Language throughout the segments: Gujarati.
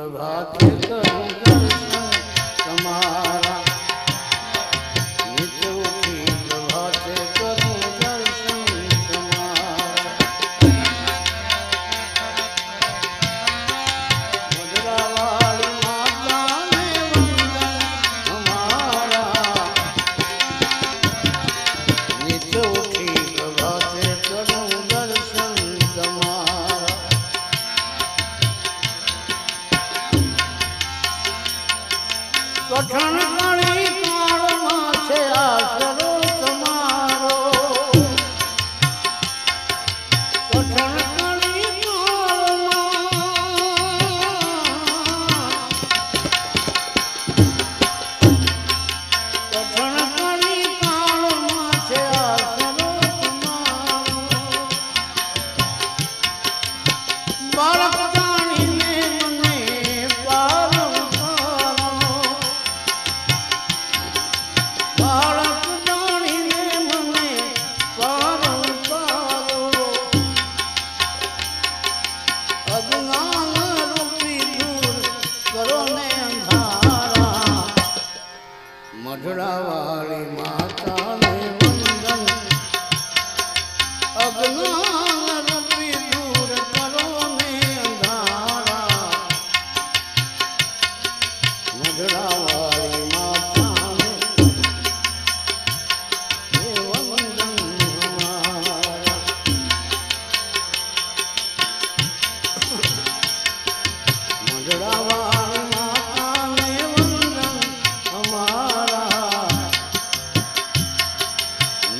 પ્રભાતે કરું. What kind of મઢડા માતા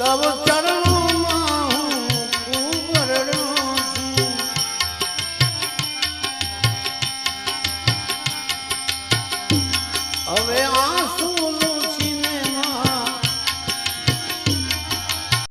તબ ચરણોમાં હું પરણો હવે